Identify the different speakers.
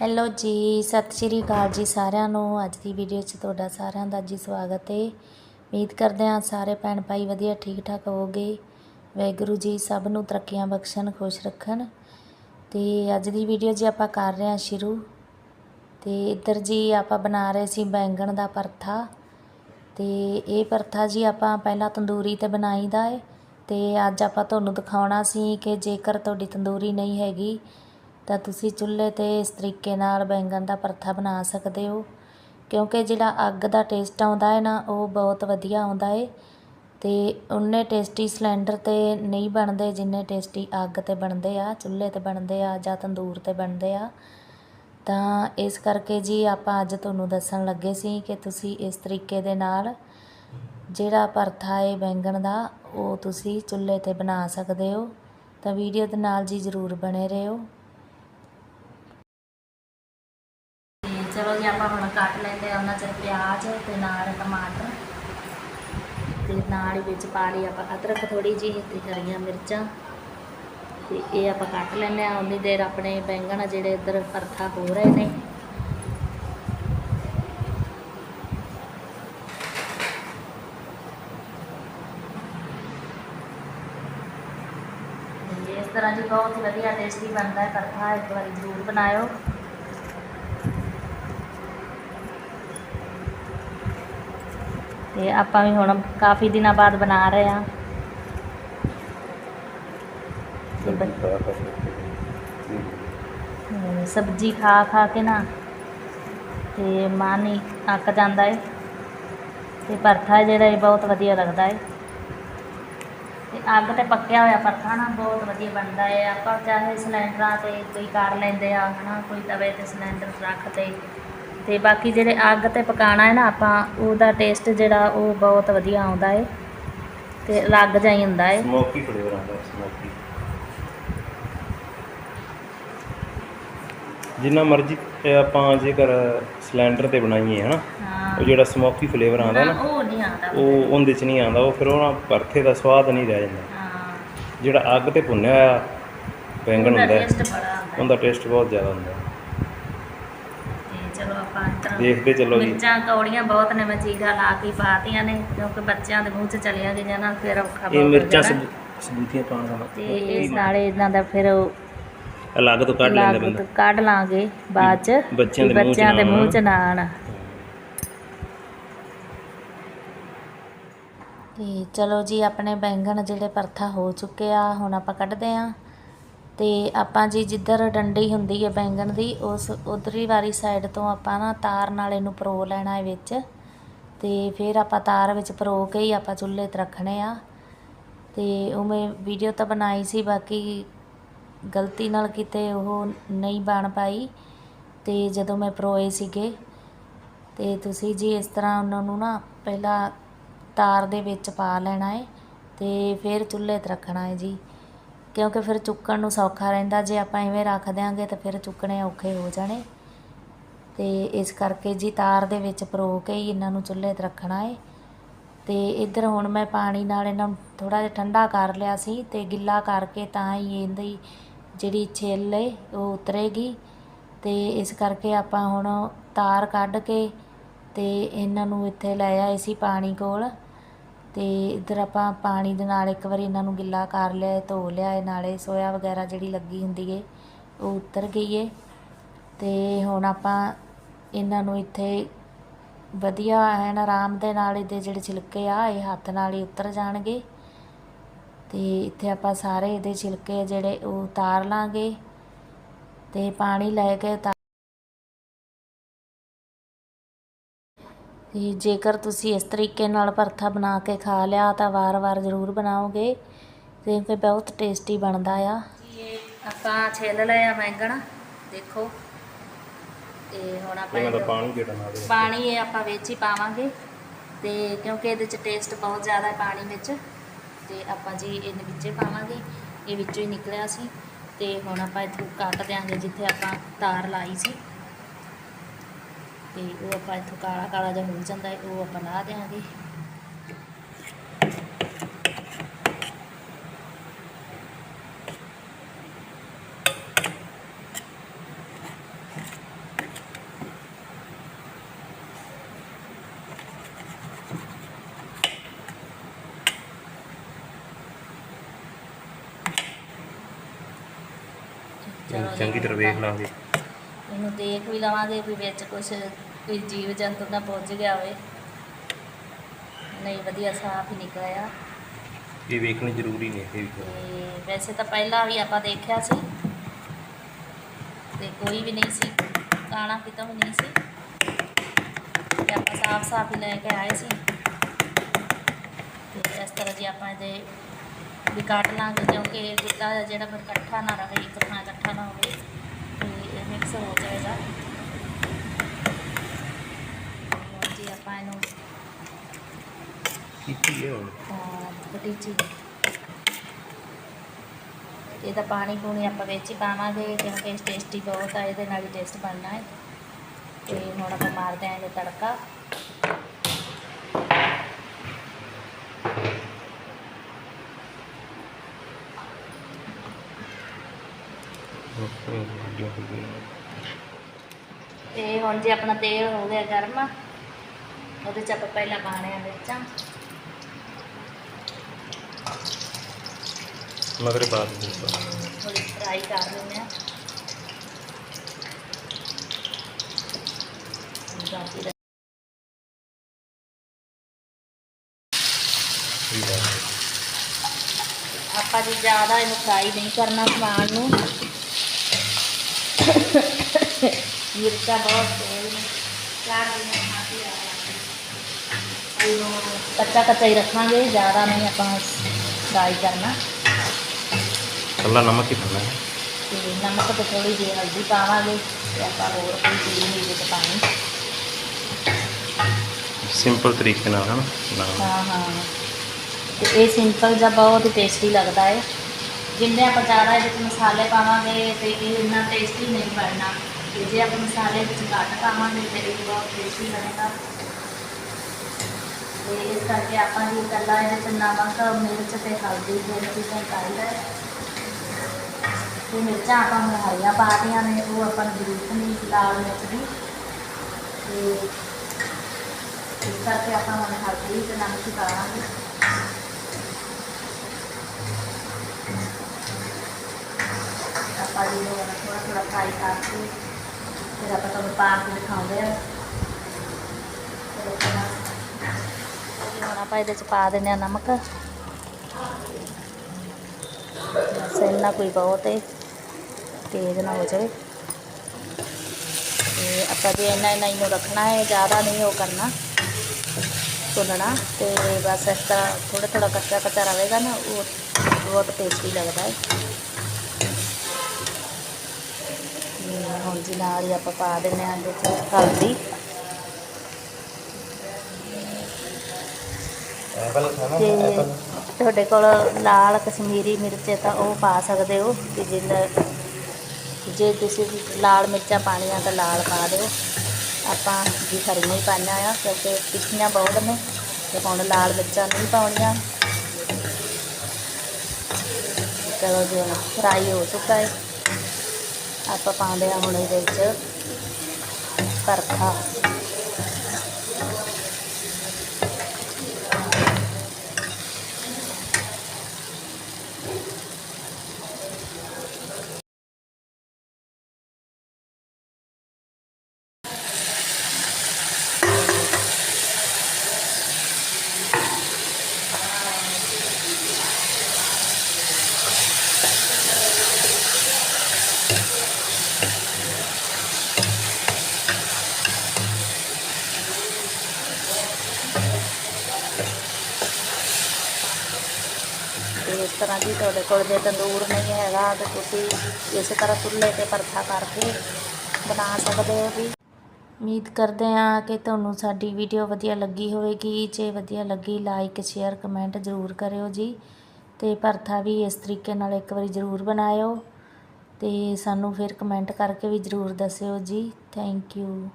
Speaker 1: Hello ਜੀ, ਸਤਿ ਸ਼੍ਰੀ ਅਕਾਲ ਜੀ ਸਾਰਿਆਂ ਨੂੰ। ਅੱਜ ਦੀ ਵੀਡੀਓ 'ਚ ਤੁਹਾਡਾ ਸਾਰਿਆਂ ਦਾ ਜੀ ਸਵਾਗਤ ਹੈ ਉਮੀਦ ਕਰਦੇ ਹਾਂ ਸਾਰੇ ਭੈਣ ਭਾਈ ਵਧੀਆ ਠੀਕ ਠਾਕ ਹੋਵੋਗੇ। ਵਾਹਿਗੁਰੂ ਜੀ ਸਭ ਨੂੰ ਤਰੱਕੀਆਂ ਬਖਸ਼ਣ, ਖੁਸ਼ ਰੱਖਣ। ਤੇ ਅੱਜ ਦੀ ਵੀਡੀਓ ਜੀ ਆਪਾਂ ਕਰ ਰਹੇ ਹਾਂ ਸ਼ੁਰੂ। ਤੇ ਇੱਧਰ ਜੀ ਆਪਾਂ ਬਣਾ ਰਹੇ ਸੀ ਬੈਂਗਣ ਦਾ ਪਰਥਾ। ਤੇ ਇਹ ਪਰਥਾ ਜੀ ਆਪਾਂ ਪਹਿਲਾਂ ਤੰਦੂਰੀ ਤੇ ਬਣਾਈਦਾ ਏ। ਤੇ ਅੱਜ ਆਪਾਂ ਤੁਹਾਨੂੰ ਦਿਖਾਉਣਾ ਸੀ ਕਿ ਜੇਕਰ ਤੁਹਾਡੀ ਤੰਦੂਰੀ ਨਹੀਂ ਹੈਗੀ ਤਾਂ ਤੁਸੀਂ ਚੁੱਲ੍ਹੇ ਤੇ ਇਸ ਤਰੀਕੇ ਨਾਲ ਬੈਂਗਣ ਦਾ ਪਰਥਾ ਬਣਾ ਸਕਦੇ ਹੋ। ਕਿਉਂਕਿ ਜਿਹੜਾ ਅੱਗ ਦਾ ਟੇਸਟ ਆਉਂਦਾ ਹੈ ਨਾ, ਉਹ ਬਹੁਤ ਵਧੀਆ ਆਉਂਦਾ ਏ ਤੇ ਉਨੇ ਟੇਸਟੀ ਸਿਲੰਡਰ ਤੇ ਨਹੀਂ ਬਣਦੇ ਜਿੰਨੇ ਟੇਸਟੀ ਅੱਗ ਤੇ ਬਣਦੇ ਆ, ਚੁੱਲ੍ਹੇ ਤੇ ਬਣਦੇ ਆ ਜਾਂ ਤੰਦੂਰ ਤੇ ਬਣਦੇ ਆ। ਤਾਂ ਇਸ ਕਰਕੇ ਜੀ ਆਪਾਂ ਅੱਜ ਤੁਹਾਨੂੰ ਦੱਸਣ ਲੱਗੇ ਸੀ ਕਿ ਤੁਸੀਂ ਇਸ ਤਰੀਕੇ ਦੇ ਨਾਲ ਜਿਹੜਾ ਪਰਥਾ ਹੈ ਬੈਂਗਣ ਦਾ, ਉਹ ਤੁਸੀਂ ਚੁੱਲ੍ਹੇ ਤੇ ਬਣਾ ਸਕਦੇ ਹੋ। ਤਾਂ ਵੀਡੀਓ ਦੇ ਨਾਲ ਜੀ ਜ਼ਰੂਰ ਬਣੇ ਰਹੋ। ਚਲੋ ਜੀ, ਆਪਾਂ ਹੁਣ ਕੱਟ ਲੈਂਦੇ ਆ ਉਹਨਾਂ ਚ ਪਿਆਜ਼ ਤੇ ਨਾਲ ਟਮਾਟਰ ਤੇ ਨਾਲ ਹੀ ਵਿੱਚ ਪਾ ਲਈ ਆਪਾਂ ਅਦਰਕ ਥੋੜੀ ਜਿਹੀ, ਤੇ ਹਰੀਆਂ ਮਿਰਚਾਂ ਤੇ ਇਹ ਆਪਾਂ ਕੱਟ ਲੈਂਦੇ ਆ ਉਨੀ ਦੇਰ ਆਪਣੇ ਬੈਂਗਣ ਜਿਹੜੇ ਇੱਧਰ ਪਰਥਾ ਹੋ ਰਹੇ ਨੇ। ਇਸ ਤਰ੍ਹਾਂ ਜੀ ਬਹੁਤ ਹੀ ਵਧੀਆ ਟੇਸਟੀ ਬਣਦਾ ਹੈ। ਪਰਥਾ ਇੱਕ ਵਾਰੀ ਜ਼ਰੂਰ ਬਣਾਇਓ। ਤੇ ਆਪਾਂ ਵੀ ਹੁਣ ਕਾਫੀ ਦਿਨਾਂ ਬਾਅਦ ਬਣਾ ਰਹੇ ਆ ਸਬਜ਼ੀ ਖਾ ਖਾ ਕੇ ਨਾ। ਤੇ ਮਨ ਹੀ ਅੱਕ ਜਾਂਦਾ ਏ। ਤੇ ਪਰਥਾ ਜਿਹੜਾ ਇਹ ਬਹੁਤ ਵਧੀਆ ਲੱਗਦਾ ਏ। ਤੇ ਅੱਗ ਤੇ ਪੱਕਿਆ ਹੋਇਆ ਪਰਥਾ ਨਾ ਬਹੁਤ ਵਧੀਆ ਬਣਦਾ ਏ। ਆਪਾਂ ਚਾਹੇ ਸਿਲੰਡਰਾਂ ਤੇ ਕੋਈ ਕਰ ਲੈਂਦੇ ਆ ਹਨਾ ਕੋਈ ਤਵੇ ਤੇ ਸਿਲੰਡਰ ਰੱਖ ਤੇ। ਤੇ ਬਾਕੀ ਜਿਹੜੇ ਅੱਗ ਤੇ ਪਕਾਣਾ ਹੈ ਨਾ ਆਪਾਂ ਉਹਦਾ ਟੇਸਟ ਜਿਹੜਾ ਉਹ ਬਹੁਤ ਵਧੀਆ ਆਉਂਦਾ ਏ ਤੇ ਅਲੱਗ ਜਿਹਾ ਹੀ ਹੁੰਦਾ ਏ।
Speaker 2: ਸਮੋਕੀ ਫਲੇਵਰ ਆਉਂਦਾ ਸਮੋਕੀ ਜਿੰਨਾ ਮਰਜ਼ੀ ਇਹ ਆਪਾਂ ਜੇਕਰ ਸਿਲੰਡਰ ਤੇ ਬਣਾਈਏ ਹਨਾ
Speaker 1: ਹਾਂ।
Speaker 2: ਉਹ ਜਿਹੜਾ ਸਮੋਕੀ ਫਲੇਵਰ ਆਉਂਦਾ
Speaker 1: ਨਾ, ਉਹ ਨਹੀਂ ਆਉਂਦਾ
Speaker 2: ਉਹ ਉਹਦੇ ਚ ਨਹੀਂ ਆਉਂਦਾ ਉਹ ਫਿਰ ਉਹ ਨਾ ਭਰਥੇ ਦਾ ਸਵਾਦ ਨਹੀਂ ਰਹਿ ਜਾਂਦਾ।
Speaker 1: ਹਾਂ।
Speaker 2: ਜਿਹੜਾ ਅੱਗ ਤੇ ਭੁੰਨਿਆ ਹੋਇਆ ਬੈਂਗਣ ਹੁੰਦਾ ਹੈ, ਉਹਦਾ ਟੇਸਟ ਬਹੁਤ ਜ਼ਿਆਦਾ ਹੁੰਦਾ ਹੈ।
Speaker 1: ਚਲੋ ਆਪਾਂ
Speaker 2: ਦੇਖਦੇ ਚੱਲੋ ਜੀ।
Speaker 1: ਮਿਰਚਾਂ ਕੌੜੀਆਂ ਬਹੁਤ ਨੇ ਮੈਂ ਚੀਗਾ ਲਾ ਕੇ ਪਾਤੀਆਂ ਨੇ ਕਿਉਂਕਿ ਬੱਚਿਆਂ ਦੇ ਮੂੰਹ 'ਚ ਚਲੀਆਂ ਗਈਆਂ ਨਾ ਫਿਰ ਔਖਾ
Speaker 2: ਇਹ
Speaker 1: ਬਹੁਤ ਹੋ
Speaker 2: ਮਿਰਚਾਂ
Speaker 1: ਜਾਣਾ।
Speaker 2: ਸਬੂਤੀਆਂ ਪਾਉਣ ਦਾ
Speaker 1: ਤੇ ਇਸ ਨਾਲੇ ਇਹਨਾਂ ਦਾ ਫਿਰ
Speaker 2: ਅਲੱਗ ਤੋਂ ਕੱਢ ਲੈਂਦਾ
Speaker 1: ਲਾਗ
Speaker 2: ਬੰਦਾ।
Speaker 1: ਕੱਢ ਲਾਂਗੇ ਬਾਅਦ 'ਚ
Speaker 2: ਬੱਚਿਆਂ
Speaker 1: ਵੀ
Speaker 2: ਦੇ ਮੂੰਹ 'ਚ
Speaker 1: ਬੱਚਿਆਂ ਦੇ
Speaker 2: ਨਾ
Speaker 1: ਮੂੰਹ 'ਚ ਨਾ ਆਉਣ ਤੇ ਚਲੋ ਜੀ ਆਪਣੇ ਬੈਂਗਣ ਜਿਹੜੇ ਪਰਥਾ ਹੋ ਚੁੱਕੇ ਆ ਹੁਣ ਆਪਾਂ ਕੱਢਦੇ ਆ। ਤੇ ਆਪਾਂ ਜੀ ਜਿੱਧਰ ਡੰਡੀ ਹੁੰਦੀ ਹੈ ਬੈਂਗਣ ਦੀ, ਉਸ ਉਧਰੀ ਵਾਲੀ ਸਾਈਡ ਤੋਂ ਆਪਾਂ ਨਾ ਤਾਰ ਨਾਲ ਇਹਨੂੰ ਪਰੋ ਲੈਣਾ ਹੈ ਵਿੱਚ। ਤੇ ਫਿਰ ਆਪਾਂ ਤਾਰ ਵਿੱਚ ਪਰੋ ਕੇ ਹੀ ਆਪਾਂ ਚੁੱਲ੍ਹੇ ਤੇ ਰੱਖਣੇ ਆ। ਤੇ ਉਹ ਮੈਂ ਵੀਡੀਓ ਤਾਂ ਬਣਾਈ ਸੀ, ਬਾਕੀ ਗਲਤੀ ਨਾਲ ਕਿਤੇ ਉਹ ਨਹੀਂ ਬਣ ਪਾਈ। ਤੇ ਜਦੋਂ ਮੈਂ ਪਰੋਏ ਸੀਗੇ, ਤੇ ਤੁਸੀਂ ਜੀ ਇਸ ਤਰ੍ਹਾਂ ਉਹਨਾਂ ਨੂੰ ਨਾ ਪਹਿਲਾਂ ਤਾਰ ਦੇ ਵਿੱਚ ਪਾ ਲੈਣਾ ਹੈ ਤੇ ਫਿਰ ਚੁੱਲ੍ਹੇ ਤੇ ਰੱਖਣਾ ਹੈ ਜੀ। ਕਿਉਂਕਿ ਫਿਰ ਚੁੱਕਣ ਨੂੰ ਸੌਖਾ ਰਹਿੰਦਾ, ਜੇ ਆਪਾਂ ਐਵੇਂ ਰੱਖ ਦਿਆਂਗੇ ਤਾਂ ਫਿਰ ਚੁੱਕਣੇ ਔਖੇ ਹੋ ਜਾਣੇ। ਤੇ ਇਸ ਕਰਕੇ ਜੀ ਤਾਰ ਦੇ ਵਿੱਚ ਪਰੋ ਕੇ ਹੀ ਇਹਨਾਂ ਨੂੰ ਚੁੱਲ੍ਹੇ ਤੇ ਰੱਖਣਾ ਏ। ਤੇ ਇੱਧਰ ਹੁਣ ਮੈਂ ਪਾਣੀ ਨਾਲ ਇਹਨਾਂ ਨੂੰ ਥੋੜਾ ਜਿਹਾ ਠੰਡਾ ਕਰ ਲਿਆ ਸੀ ਤੇ ਗਿੱਲਾ ਕਰਕੇ ਤਾਂ ਹੀ ਇਹਦੀ ਜਿਹੜੀ ਛਿੱਲ ਏ, ਉਹ ਉਤਰੇਗੀ। ਤੇ ਇਸ ਕਰਕੇ ਆਪਾਂ ਹੁਣ ਤਾਰ ਕੱਢ ਕੇ ਤੇ ਇਹਨਾਂ ਨੂੰ ਇੱਥੇ ਲੈ ਆਏ ਸੀ ਪਾਣੀ ਕੋਲ। ਅਤੇ ਇੱਧਰ ਆਪਾਂ ਪਾਣੀ ਦੇ ਨਾਲ ਇੱਕ ਵਾਰੀ ਇਹਨਾਂ ਨੂੰ ਗਿੱਲਾ ਕਰ ਲਿਆ ਧੋ ਲਿਆ ਏ ਨਾਲੇ ਸੋਇਆ ਵਗੈਰਾ ਜਿਹੜੀ ਲੱਗੀ ਹੁੰਦੀ ਏ, ਉਹ ਉਤਰ ਗਈ ਏ। ਤੇ ਹੁਣ ਆਪਾਂ ਇਹਨਾਂ ਨੂੰ ਇੱਥੇ ਵਧੀਆ ਐਨ ਆਰਾਮ ਦੇ ਨਾਲ ਇਹਦੇ ਜਿਹੜੇ ਛਿਲਕੇ ਆ, ਇਹ ਹੱਥ ਨਾਲ ਹੀ ਉਤਰ ਜਾਣਗੇ। ਤੇ ਇੱਥੇ ਆਪਾਂ ਸਾਰੇ ਇਹਦੇ ਛਿਲਕੇ ਜਿਹੜੇ ਉਹ ਉਤਾਰ ਲਾਂਗੇ। ਤੇ ਪਾਣੀ ਲੈ ਕੇ ਤੇ ਜੇਕਰ ਤੁਸੀਂ ਇਸ ਤਰੀਕੇ ਨਾਲ ਭਰਥਾ ਬਣਾ ਕੇ ਖਾ ਲਿਆ ਤਾਂ ਵਾਰ-ਵਾਰ ਜ਼ਰੂਰ ਬਣਾਓਗੇ ਤੇ ਫਿਰ ਬਹੁਤ ਟੇਸਟੀ ਬਣਦਾ ਆ। ਇਹ ਆਪਾਂ ਛਿੱਲ ਲਿਆ ਬੈਂਗਣ ਦੇਖੋ। ਤੇ ਹੁਣ ਆਪਾਂ
Speaker 2: ਇਹਨਾਂ ਦਾ ਪਾਣੀ ਜਿਹੜਾ ਨਾਲ
Speaker 1: ਪਾਣੀ ਇਹ ਆਪਾਂ ਵਿੱਚ ਹੀ ਪਾਵਾਂਗੇ। ਤੇ ਕਿਉਂਕਿ ਇਹਦੇ ਚ ਟੇਸਟ ਬਹੁਤ ਜ਼ਿਆਦਾ ਹੈ ਪਾਣੀ ਵਿੱਚ ਤੇ ਆਪਾਂ ਜੀ ਇਹਦੇ ਵਿੱਚ ਹੀ ਪਾਵਾਂਗੇ। ਇਹ ਵਿੱਚੋਂ ਹੀ ਨਿਕਲਿਆ ਸੀ। ਤੇ ਹੁਣ ਆਪਾਂ ਇੱਥੋਂ ਕੱਟ ਦਿਆਂਗੇ ਜਿੱਥੇ ਆਪਾਂ ਤਾਰ ਲਾਈ ਸੀ। ਤੇ ਉਹ ਆਪਾਂ ਇਥੋਂ ਕਾਲਾ ਕਾਲਾ ਜਿਹਾ ਹੋ ਜਾਂਦਾ ਹੈ ਉਹ ਆਪਾਂ ਲਾ
Speaker 3: ਦੇਾਂਗੇ
Speaker 2: ਚੰਗੀ ਤਰ੍ਹਾਂ ਵੇਖ ਲਾਂਗੇ।
Speaker 3: ਇਹਨੂੰ ਦੇਖ ਵੀ ਲਵਾਂਗੇ ਵੀ ਵਿੱਚ ਕੁਝ ਕੋਈ ਜੀਵ ਜੰਤੂ ਨਾ ਪਹੁੰਚ ਗਿਆ ਹੋਵੇ ਨਹੀਂ ਵਧੀਆ ਸਾਫ਼ ਹੀ ਨਿਕਲਿਆ।
Speaker 2: ਇਹ ਵੇਖਣੀ ਜ਼ਰੂਰੀ ਨੇ ਇਹ ਵੀ
Speaker 3: ਤੇ ਵੈਸੇ ਤਾਂ ਪਹਿਲਾਂ ਵੀ ਆਪਾਂ ਦੇਖਿਆ ਸੀ। ਤੇ ਕੋਈ ਵੀ ਨਹੀਂ ਸੀ ਕਾਣਾ ਕਿਤੋਂ ਵੀ ਨਹੀਂ ਸੀ। ਤੇ ਆਪਾਂ ਸਾਫ਼ ਸਾਫ਼ ਹੀ ਲੈ ਕੇ ਆਏ ਸੀ। ਤੇ ਇਸ ਤਰ੍ਹਾਂ ਜੀ ਆਪਾਂ ਇਹਦੇ ਵੀ ਕੱਟ ਲਾਂਗੇ ਕਿਉਂਕਿ ਇਹ ਗੁੱਦਾ ਜਿਹੜਾ ਫਿਰ ਇਕੱਠਾ ਨਾ ਰਹੇ ਇੱਕ ਥਾਂ ਇਕੱਠਾ ਨਾ ਹੋਵੇ ਤੇ ਇਹ ਮਿਕਸ ਹੋ ਜਾਏਗਾ। ਇਹਨੂੰ
Speaker 2: ਕੀਤੀ ਹੈ ਹੁਣ
Speaker 3: ਚੀਜ਼ ਇਹਦਾ ਪਾਣੀ ਪੂਣੀ ਆਪਾਂ ਵਿੱਚ ਹੀ ਪਾਵਾਂਗੇ ਕਿਉਂਕਿ ਟੇਸਟੀ ਬਹੁਤ ਆ ਇਹਦੇ ਨਾਲ ਹੀ ਟੇਸਟ ਬਣਨਾ ਹੈ। ਤੇ ਹੁਣ ਆਪਾਂ ਮਾਰਦੇ ਆਂ ਇਹਦੇ ਤੜਕਾ। ਤੇ ਹੁਣ ਜੇ ਆਪਣਾ ਤੇਲ ਹੋ ਗਿਆ ਗਰਮ ਉਹਦੇ ਚ ਆਪਾਂ ਪਹਿਲਾਂ ਪਾਣੇ ਆ ਮਿਰਚਾਂ।
Speaker 2: ਮਗਰੇ ਬਾਅਦ ਵਿੱਚ
Speaker 3: ਥੋੜੀ ਫਰਾਈ ਕਰ ਲੈਂਦੇ ਆ। ਗਾਜੀ ਦਾ ਆਪਾਂ ਜੀ ਜ਼ਿਆਦਾ ਇਹਨੂੰ ਫਰਾਈ ਨਹੀਂ ਕਰਨਾ ਸਮਾਨ ਨੂੰ। ਮਿਰਚਾਂ ਬਹੁਤ ਤੇਲ ਚਾਰ ਦਿਨ ਖਾਤੀ ਆ ਇਹਨੂੰ ਕੱਚਾ ਕੱਚਾ ਹੀ ਰੱਖਾਂਗੇ ਜ਼ਿਆਦਾ ਨਹੀਂ ਆਪਾਂ ਫਰਾਈ ਕਰਨਾ
Speaker 2: ਕੱਲਾ ਨਮਕ ਹੀ ਪਾਣਾ ਹੈ
Speaker 3: ਤੇ ਨਮਕ ਤੇ ਥੋੜੀ ਜਿਹੀ ਹਲਦੀ ਪਾਵਾਂਗੇ ਤੇ ਆਪਾਂ ਹੋਰ ਕੋਈ ਚੀਜ਼ ਨਹੀਂ ਇਹਦੇ 'ਚ ਪਾਣੀ
Speaker 2: ਸਿੰਪਲ ਤਰੀਕੇ ਨਾਲ ਹਨ ਨਾ
Speaker 3: ਹਾਂ ਹਾਂ ਤੇ ਇਹ ਸਿੰਪਲ ਜਿਹਾ ਬਹੁਤ ਹੀ ਟੇਸਟੀ ਲੱਗਦਾ ਹੈ ਜਿੰਨੇ ਆਪਾਂ ਜ਼ਿਆਦਾ ਇਹਦੇ ਵਿੱਚ ਮਸਾਲੇ ਪਾਵਾਂਗੇ ਤੇ ਇਹ ਇੰਨਾ ਟੇਸਟੀ ਨਹੀਂ ਬਣਨਾ ਤੇ ਜੇ ਆਪਾਂ ਮਸਾਲੇ ਵਿੱਚ ਘੱਟ ਪਾਵਾਂਗੇ ਤੇ ਇਹ ਬਹੁਤ ਟੇਸਟੀ ਬਣੇਗਾ ਤੇ ਇਸ ਕਰਕੇ ਆਪਾਂ ਜੀ ਇਕੱਲਾ ਇਹਦੇ ਵਿੱਚ ਨਮਕ ਮਿਰਚ ਤੇ ਹਲਦੀ ਦੋ ਚੀਜ਼ਾਂ ਪਾਈਦਾ ਹੈ ਤੇ ਮਿਰਚਾਂ ਆਪਾਂ ਹੁਣ ਹਰੀਆਂ ਪਾ ਦੀਆਂ ਨੇ, ਉਹ ਆਪਾਂ ਨੂੰ ਜ਼ਰੂਰਤ ਨਹੀਂ ਲਾਲ ਮਿਰਚ ਦੀ। ਤੇ ਇਸ ਕਰਕੇ ਆਪਾਂ ਹੁਣ ਹਲਦੀ ਤੇ ਨਮਕ ਪਾਵਾਂਗੇ ਆਪਾਂ ਜੀ ਨੂੰ ਥੋੜਾ ਥੋੜਾ ਫਰਾਈ ਕਰਕੇ ਫਿਰ ਆਪਾਂ ਤੁਹਾਨੂੰ ਪਾ ਕੇ ਦਿਖਾਉਂਦੇ ਆ ਚਲੋ ਪਹਿਲਾਂ ਜੀ ਹੁਣ ਆਪਾਂ ਇਹਦੇ ਚ ਪਾ ਦਿੰਦੇ ਆ ਨਮਕ। ਬਸ ਇੰਨਾ ਕੋਈ ਬਹੁਤ ਹੈ ਤੇਜ਼ ਨਾ ਹੋ ਜਾਵੇ। ਤੇ ਆਪਾਂ ਜੇ ਇੰਨਾ ਇੰਨਾ ਇਹਨੂੰ ਰੱਖਣਾ ਹੈ ਜ਼ਿਆਦਾ ਨਹੀਂ ਉਹ ਕਰਨਾ, ਭੁੰਨਣਾ। ਤੇ ਬਸ ਇਸ ਤਰ੍ਹਾਂ ਥੋੜਾ ਥੋੜਾ ਕੱਚਾ ਕੱਚਾ ਰਹੇਗਾ ਨਾ, ਉਹ ਬਹੁਤ ਟੇਸਟੀ ਲੱਗਦਾ ਹੈ ਹੁਣ ਜੀ ਨਾਲ ਹੀ ਆਪਾਂ ਪਾ ਦਿੰਦੇ ਹਾਂ ਇਹਦੇ 'ਚ ਹਲਦੀ।
Speaker 2: ਐਪਲ ਖਾਣਾ
Speaker 3: ਤੇ ਤੁਹਾਡੇ ਕੋਲ ਲਾਲ, ਕਸ਼ਮੀਰੀ ਮਿਰਚ ਹੈ ਤਾਂ ਉਹ ਪਾ ਸਕਦੇ ਹੋ ਤੇ ਜੇ ਜੇ ਤੁਸੀਂ ਲਾਲ ਮਿਰਚਾਂ ਪਾਣੀਆਂ ਤਾਂ ਲਾਲ ਪਾ ਦਿਓ। ਆਪਾਂ ਜੀ ਹਰੀਆਂ ਹੀ ਪਾਈਆਂ ਆ ਕਿਉਂਕਿ ਤਿੱਖੀਆਂ ਬਹੁਤ ਨੇ ਤੇ ਹੁਣ ਲਾਲ ਮਿਰਚਾਂ ਨਹੀਂ ਪਾਉਣੀਆਂ। ਚਲੋ ਜੀ, ਹੁਣ ਫਰਾਈ ਹੋ ਚੁੱਕਾ ਹੈ। ਆਪਾਂ ਪਾਉਂਦੇ ਹਾਂ ਹੁਣ ਇਹਦੇ ਵਿੱਚ ਪਰਖਾ ਤੇ ਇਸ ਤਰ੍ਹਾਂ ਜੀ ਤੁਹਾਡੇ ਕੋਲ ਜੇ ਤੰਦੂਰ ਨਹੀਂ ਹੈਗਾ ਤਾਂ ਤੁਸੀਂ ਇਸੇ ਤਰ੍ਹਾਂ ਚੁੱਲ੍ਹੇ ਤੇ ਪਰਥਾ ਕਰਕੇ ਬਣਾ ਸਕਦੇ ਹੋ ਵੀ। ਉਮੀਦ ਕਰਦੇ ਹਾਂ ਕਿ ਤੁਹਾਨੂੰ ਸਾਡੀ ਵੀਡੀਓ ਵਧੀਆ ਲੱਗੀ ਹੋਵੇਗੀ। ਜੇ ਵਧੀਆ ਲੱਗੀ ਲਾਈਕ ਸ਼ੇਅਰ ਕਮੈਂਟ ਜ਼ਰੂਰ ਕਰਿਓ ਜੀ। ਤੇ ਪਰਥਾ ਵੀ ਇਸ ਤਰੀਕੇ ਨਾਲ ਇੱਕ ਵਾਰੀ ਜ਼ਰੂਰ ਬਣਾਇਓ। ਤੇ ਸਾਨੂੰ ਫਿਰ ਕਮੈਂਟ ਕਰਕੇ ਵੀ ਜ਼ਰੂਰ ਦੱਸਿਓ ਜੀ। Thank you